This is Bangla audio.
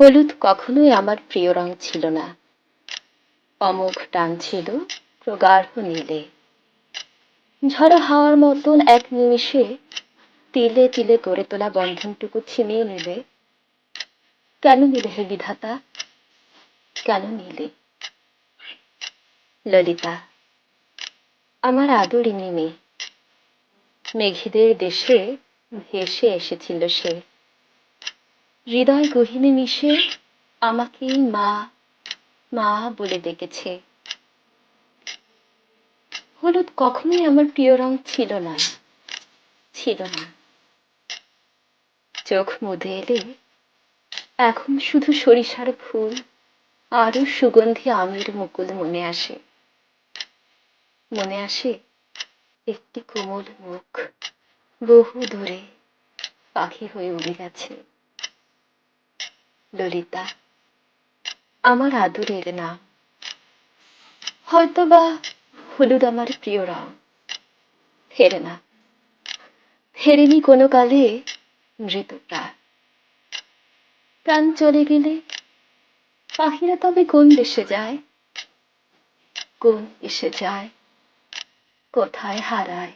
হলুদ কখনোই আমার প্রিয় রং ছিল না। অমোঘ টান ছিল, প্রগাঢ় নীলে। ঝড়ো হাওয়ার মতন এক নিমিষে তিলে তিলে গড়ে তোলা বন্ধনটুকু ছিনিয়ে নিলে। কেন নিলে হে বিধাতা? কেন নিলে? ললিতা, আমার আদরিনী মেয়ে। মেঘেদের দেশে ভেসে এসেছিল সে। হৃদয় গহিনে মিশে আমাকে মা মা বলে ডেকেছে। হলুদ কখনোই আমার প্রিয় রং ছিল না ছিল না। চোখ মুদে এলে এখন শুধু সরিষার ফুল আরও সুগন্ধি আমের মুকুল মনে আসে। মনে আসে একটি কোমল মুখ বহু দূরে পাখি হয়ে উড়ে গেছে। ললিতা। আমার আদরের নাম। হয়তোবা হলুদ আমার প্রিয় রং। ফেরে না। ফেরেনি কোনো কালে মৃত প্রাণ প্রাণ চলে গেলে পাখিরা তবে কোন দেশে যায়? কোন দেশে যায়? কোথায় হারায়?